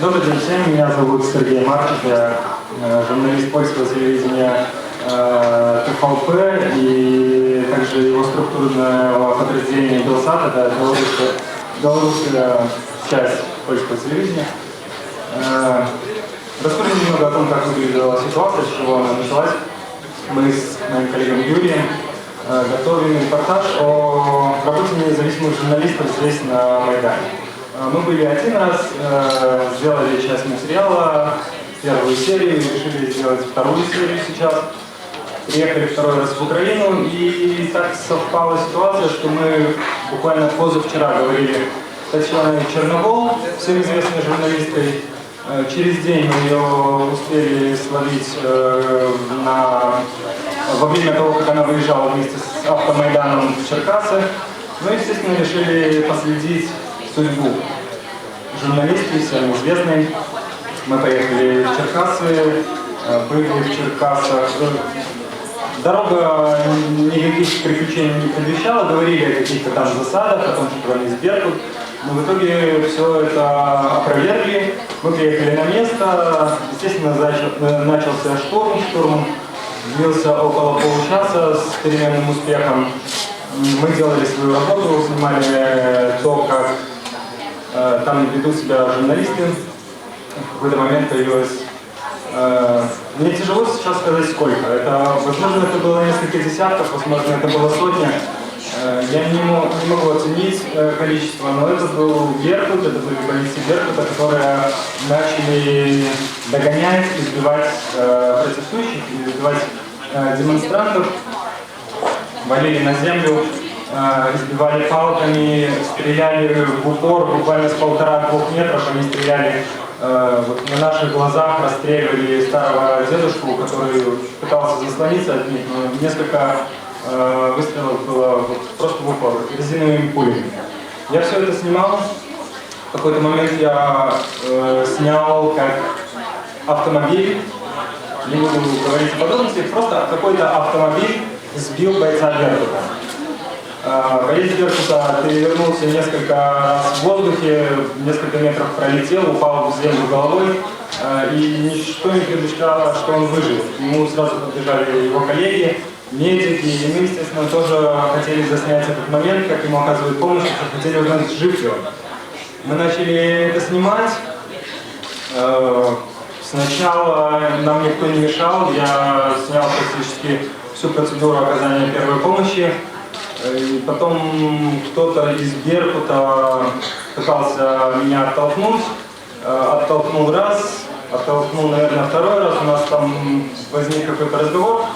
Добрый день всем, меня зовут Сергей Марков, я э, журналист польского телевидения э, ТВП и также его структурного подразделения Белсат, это белорусская, белорусская часть польского телевидения. Э, Расскажу немного о том, как выглядела ситуация, с чего она началась. Мы с моим коллегом Юрием э, готовим репортаж о работе независимых журналистов здесь на Майдане. Э, Мы были один раз, э, сделали часть материала, первую серию, решили сделать вторую серию сейчас. Приехали второй раз в Украину, и так совпала ситуация, что мы буквально позавчера говорили с Татьяной Черновол, всем известной журналисткой. Э, Через день мы ее успели словить э, на, во время того, как она выезжала вместе с автомайданом в Черкассы. Ну, естественно, решили последить судьбу журналистки, всем известной. Мы поехали в Черкассы, э, были в Черкассах. Дорога никаких приключений не предвещала, говорили о каких-то там засадах, о том, что они сберкут. Но в итоге все это опровергли. Мы приехали на место, естественно, э, начался штурм. Штурм длился около получаса с переменным успехом. Мы делали свою работу, снимали то, как там ведут себя журналисты. В какой-то момент появилась Э, Мне тяжело сейчас сказать сколько. Это, возможно, это было несколько десятков, возможно, это было сотня. Э, Я не, мо- не могу оценить э, количество, но это был Беркут, это были бойцы Беркута, которые начали догонять, избивать э, протестующих, избивать э, демонстрантов, валили на землю, э, избивали палками, стреляли в упор, буквально с полтора-двух метров они стреляли э, вот на наших глазах, расстреливали старого дедушку, который пытался заслониться от них, но несколько э, выстрелов было вот просто в упор, резиновыми пулями. Я все это снимал, в какой-то момент я э, снял как автомобиль, не буду говорить подробности, просто какой-то автомобиль сбил бойца Беркута. Э, Боец Беркута перевернулся несколько раз в воздухе, несколько метров пролетел, упал в землю головой, э, и ничто не предвещало, что он выжил. К сразу подбежали его коллеги, медики, и мы, естественно, тоже хотели заснять этот момент, как ему оказывают помощь, хотели узнать, жив ли он. Мы начали это снимать. Э, Сначала нам никто не мешал, я снял практически всю процедуру оказания первой помощи. И Потом кто-то из Беркута пытался меня оттолкнуть, Э, оттолкнул раз, оттолкнул, наверное, второй раз, у нас там возник какой-то разговор.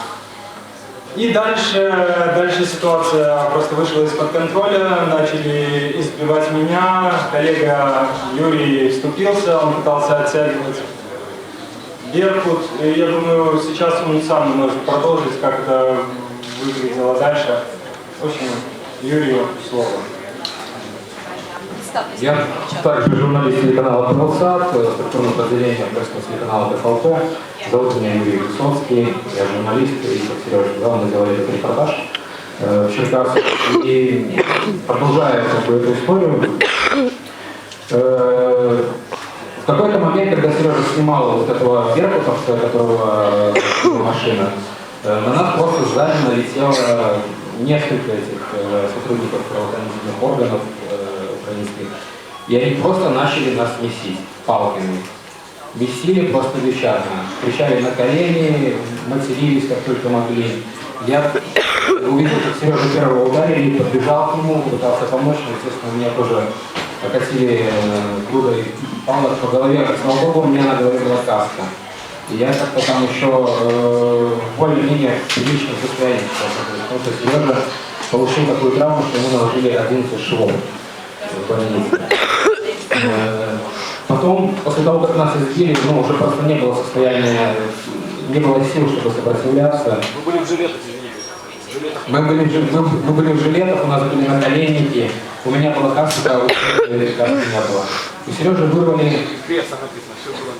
И дальше, дальше ситуация просто вышла из-под контроля, начали избивать меня, коллега Юрий вступился, он пытался оттягивать Беркут, я думаю, сейчас он сам может продолжить, как это выглядело дальше. В общем, Юрию слово. Я также журналист телеканала «Коммунсат», структурное подразделение пресс телеканала ТФЛП. Зовут меня Юрий Высоцкий, я журналист, и, как Сережа сказал, мы делали этот репортаж э, в Черкасах. И продолжая как эту историю, э, в какой-то момент, когда Сережа снимал вот этого беркутовца, которого э, машина, э, на нас просто сзади налетело несколько этих э, сотрудников правоохранительных органов э, украинских, и они просто начали нас месить палками. Месили просто бесчастно. Кричали на колени, матерились как только могли. Я увидел, как Сережа первого ударили, подбежал к нему, пытался помочь, но, естественно, меня тоже окатили э, грудой палок по голове. Слава богу, у меня на голове была каска. И я как-то там еще э, в более-менее приличном состоянии сейчас что Сережа получил такую травму, что ему наложили 11 швов в больнице. Потом, после того, как нас избили, ну, уже просто не было состояния, не было сил, чтобы сопротивляться. Вы были в жилетах, извините. Мы были, мы, мы были в жилетах, у нас были наколенники, у меня была каска, а у Сережи каски не было. У Сережи вырвали Пресса написано, все было.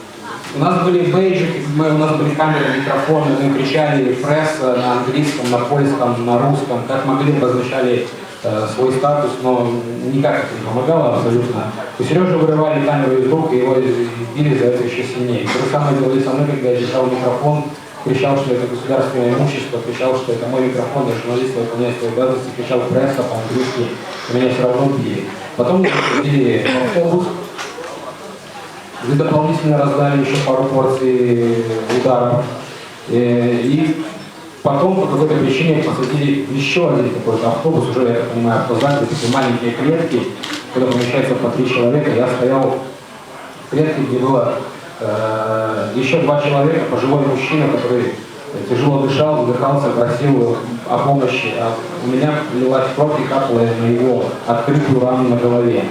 У нас были бейджики, мы, у нас были камеры, микрофоны, мы кричали пресс на английском, на польском, на русском, как могли, обозначали э, свой статус, но никак это не помогало абсолютно. У Сережи вырывали камеру из рук, и его избили за это еще сильнее. То же самое делали со мной, когда я держал микрофон, кричал, что это государственное имущество, кричал, что это мой микрофон, я журналист, выполняю свои обязанности, кричал пресса по-английски, меня все равно били. Потом меня посадили в автобус, где дополнительно раздали еще пару порций ударов. Э, И потом по какой-то причине посадили в еще один какой-то автобус, уже, я понимаю, автозак, где такие маленькие клетки, куда помещается по три человека. Я стоял в клетке, где было э, еще два человека, пожилой мужчина, который тяжело дышал, вдыхался, просил о помощи. А у меня лилась кровь и капала на его открытую рану на голове.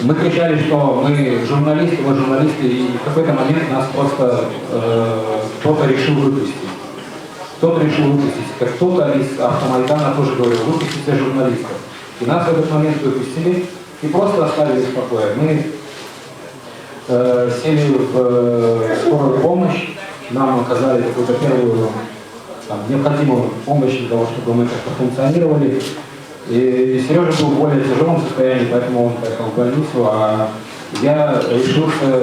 Мы кричали, что мы журналисты, мы журналисты, и в какой-то момент нас просто э, кто-то решил выпустить. Кто-то решил выпустить. Как кто-то из автомайдана тоже говорил, выпустите журналистов. И нас в этот момент выпустили и просто оставили в покое. Мы э, сели в э, скорую помощь, нам оказали какую-то первую там, необходимую помощь для того, чтобы мы как-то функционировали. И Сережа был в более тяжелом состоянии, поэтому он поехал в больницу, а я решился,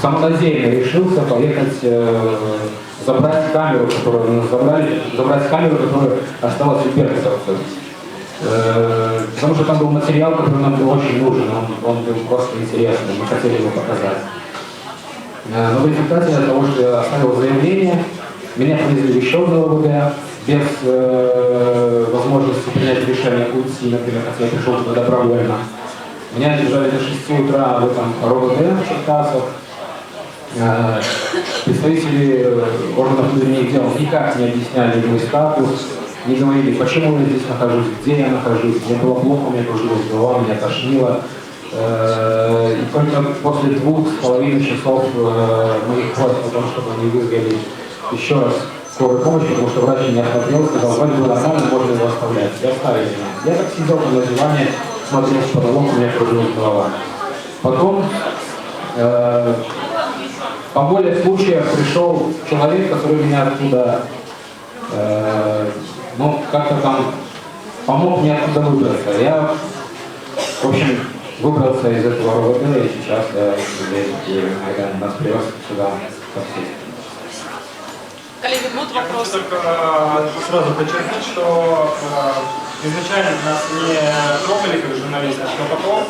самонадеянно решился поехать э, забрать камеру, которую мы забрали, забрать камеру, которая осталась у Беркутовцев. Э, потому что там был материал, который нам был очень нужен, он, он был просто интересный, мы хотели его показать. Э, Но в результате того, что я оставил заявление, меня повезли еще в ЛВД без э, возможности принять решение уйти, например, хотя я пришел туда добровольно. Меня держали до 6 утра в этом РОВД в Черкасах. Э, Представители э, органов внутренних дел никак не объясняли мой статус, не говорили, почему я здесь нахожусь, где я нахожусь. Мне было плохо, меня кружилась голова, меня тошнило. Э, И только после двух с половиной часов э, моих просьб о том, чтобы они вызвали еще раз скорую помощь, потому что врач меня осмотрел, сказал, вроде бы нормально, можно его оставлять. И оставили меня. Я так сидел на диване, смотрел в потолок, у меня кружилась голова. Потом э, по более случая пришел человек, который меня оттуда, э, ну, как-то там помог мне оттуда выбраться. Я, в общем, выбрался из этого РОВД, и сейчас я здесь, и Майдан нас привез сюда, будут Я хочу э, сразу подчеркнуть, что э, изначально нас не трогали как журналистов, но потом,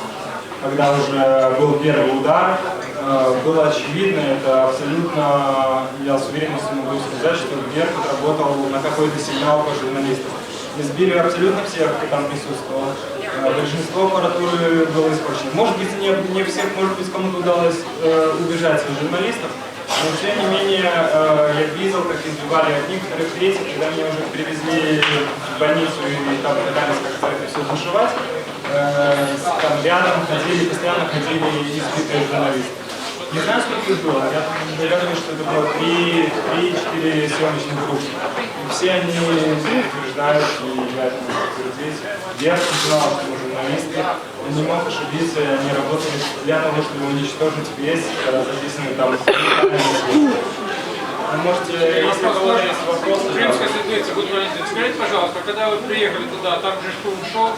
когда уже был первый удар, э, было очевидно, это абсолютно, я с уверенностью могу сказать, что Беркут работал на какой-то сигнал по журналистам. Избили абсолютно всех, кто там присутствовал. Большинство аппаратуры было испорчено. Может быть, не, не всех, может быть, кому-то удалось э, убежать от журналистов, но тем не менее, э, я видел, как избивали от некоторых третьих, когда меня уже привезли в больницу и там пытались как-то это все зашивать. Э, там рядом ходили, постоянно ходили избитые журналисты. Не знаю, сколько их было, я догадываюсь, что это было 3-4 съемочных группы. И все они утверждают, и я это могу подтвердить, я знал, что мы журналисты, я не мог ошибиться, и они работали. Для того, чтобы уничтожить весь, когда записаны там Вы можете, если у кого-то есть вопросы, Крымская Гудман Леонидович, скажите, пожалуйста, когда вы приехали туда, там же штурм шел,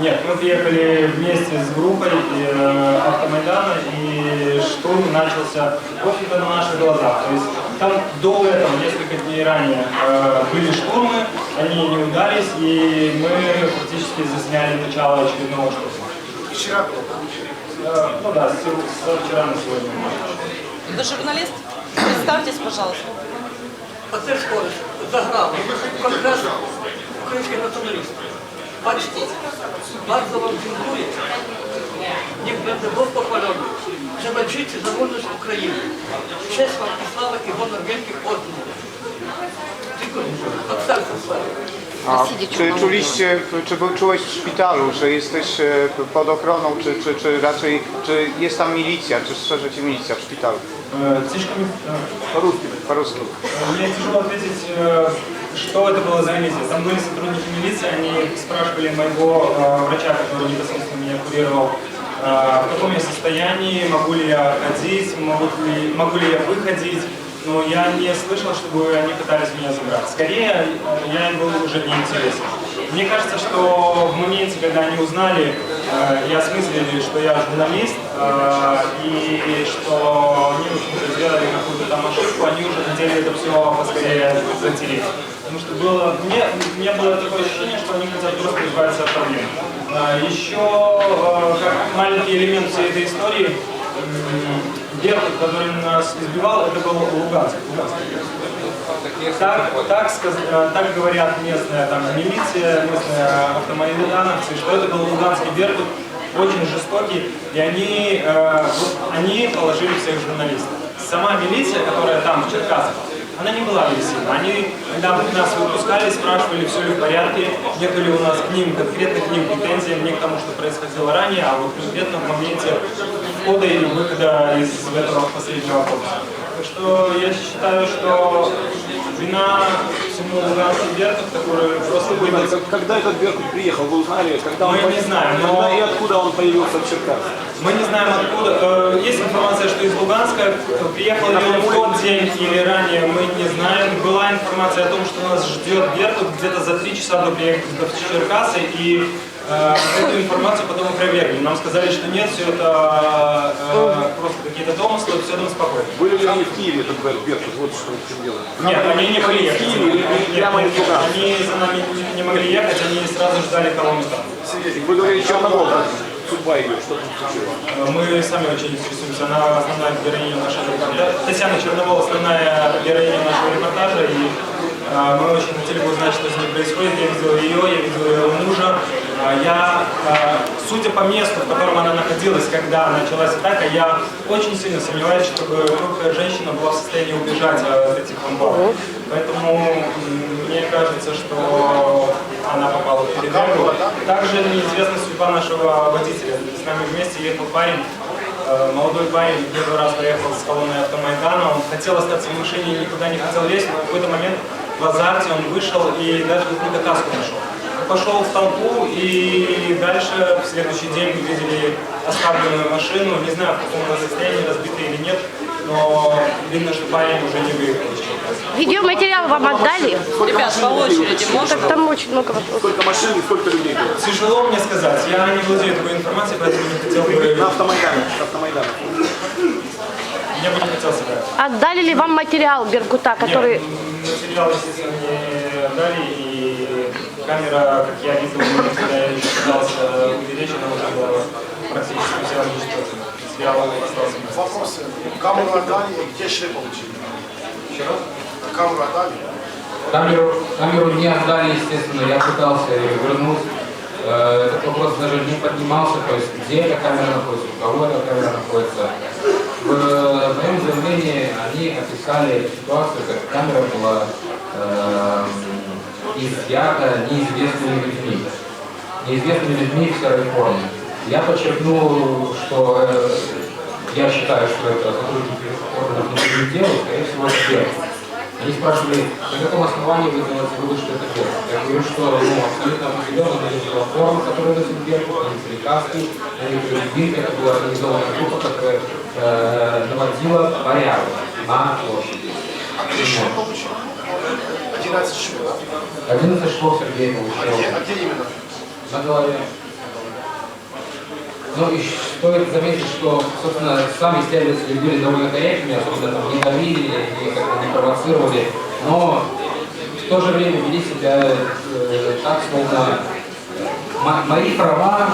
Нет, мы приехали вместе с группой э, Автомайдана, и штурм начался, в общем-то, на наших глазах. То есть там до этого, несколько дней ранее, э, были штурмы, они не удались, и мы фактически засняли начало очередного штурма. Вчера Э, ну да, с, с вчера на сегодня. Вы журналист? Представьтесь, пожалуйста. Оце школи заграли конгрес українських націоналістів. Бачите, bardzo вам dziękuję. Niech będę Bóg pochwalony, że walczycie za wolność Ukrainy. Cześć wam i sława i honor wielkich odmów. A czy czuliście, czy był- czułeś w szpitalu, że jesteś e, pod ochroną, czy, czy, czy raczej, czy jest tam milicja, czy strzeże ci milicja w szpitalu? Э, слишком э, Po-ruski. Po-ruski. Мне тяжело ответить, э, что это было за милиция. Там были сотрудники милиции, они спрашивали моего э, врача, который непосредственно меня курировал, э, в каком я состоянии, могу ли я ходить, могу ли, могу ли я выходить. Но я не слышал, чтобы они пытались меня забрать. Скорее, э, я им был уже не интересен. Мне кажется, что в моменте, когда они узнали э, и осмыслили, что я журналист, э, и что они, общем-то, сделали какую-то там ошибку, они уже хотели это все поскорее затереть. Потому что было, мне, меня было такое ощущение, что они хотят просто избавиться от проблем. А, Еще, э, как маленький элемент всей этой истории, Беркут, который нас избивал, это был Луганск. Луганск. Так, так, сказ- э, так говорят местная там, милиция, местные автомайдановцы, что это был луганский Беркут, очень жестокий, и они, э, они положили всех журналистов. Сама милиция, которая там, в Черкасах, она не была агрессивна. Они, когда нас выпускали, спрашивали, все ли в порядке, нет ли у нас к ним, конкретно к ним претензий, не к тому, что происходило ранее, а вот конкретно в моменте входа или выхода из этого последнего автобуса. Так что я считаю, что вина всему Луганский Беркут, который просто как- Когда этот Беркут приехал, вы узнали, когда он Мы не поехал? знаем, но- и откуда он появился в Черкасах? Мы не знаем откуда. Э, Есть информация, что из Луганска приехал ли он в тот день или ранее, мы не знаем. Была информация о том, что нас ждет Беркут где-то за три часа до приезда в Черкасы, и эту информацию потом опровергли. Нам сказали, что нет, все это э, просто какие-то домыслы, все там спокойно. Были ли они в Киеве, этот Бер- Беркут? Вот что в чем дело. Нет, они не приехали. В Киеве прямо из? Они за нами не- могли ехать, они сразу ждали колонну там. Вы говорили, Черновол, как судьба ее, что там случилось? Э, Мы сами очень интересуемся. Она основная героиня нашего репортажа. Татьяна Черновол основная героиня нашего репортажа. И э, мы очень хотели бы узнать, что с ней происходит. Я видел ее, я видел ее мужа. А Я, э, судя по месту, в котором она находилась, когда началась атака, я очень сильно сомневаюсь, чтобы хрупкая женщина была в состоянии убежать от этих бомбов. Поэтому мне кажется, что она попала в передрягу. Также неизвестна судьба нашего водителя. С нами вместе ехал парень, э, молодой парень, первый раз поехал с колонной автомайдана. Он хотел остаться в машине, никуда не хотел лезть, но в какой-то момент в азарте он вышел и даже какую-то каску нашел. Пошел в толпу и дальше в следующий день мы видели оставленную машину. Не знаю, в каком она состоянии, разбитой или нет, но видно, что парень уже не выехал. Видеоматериал вам отдали? Ребят, по очереди, можно? Так там очень много вопросов. Сколько машин и сколько людей было? Тяжело мне сказать, я не владею такой информацией, поэтому не хотел бы, На автомайдане. Автомайдане. я бы не хотел себя. Отдали ли вам материал Беркута, который... Нет, материал, естественно, не отдали, и камера, как я видел, когда я еще пытался уберечь, она уже была практически вся уничтожена. Материал остался. без. Вопрос. Камеру отдали, и где шли получили? Еще раз? Камеру отдали? Камеру, камеру не отдали, естественно, я пытался ее вернуть. Э, Этот вопрос даже не поднимался, то есть где эта камера находится, у кого эта камера находится. В моем заявлении они описали ситуацию, как камера была э, изъята неизвестными людьми. Неизвестными людьми в серой форме. Я подчеркнул, что э, я считаю, что это сотрудники органов внутренних дел, скорее всего, первое. Они спрашивали, на каком основании вы делаете вывод, что это Беркут? Я говорю, что ну, абсолютно определенно это была форма, которую носит Беркут, они были каски, они были дубинкой, это была организованная группа, которая э, наводила порядок на площади. А получил? 11 швы, да? 11 швов Сергей А получил где, а где именно? на голове. Ну и стоит заметить, что, собственно, сами исследователи были довольно корректными, особенно там не давили, не как-то не провоцировали, но в то же время вели себя э, так, словно мо- мои права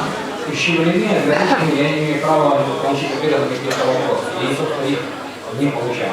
ущемлены, ограничены, я не имею права получить ответы на какие-то вопросы. И, собственно, их не получал.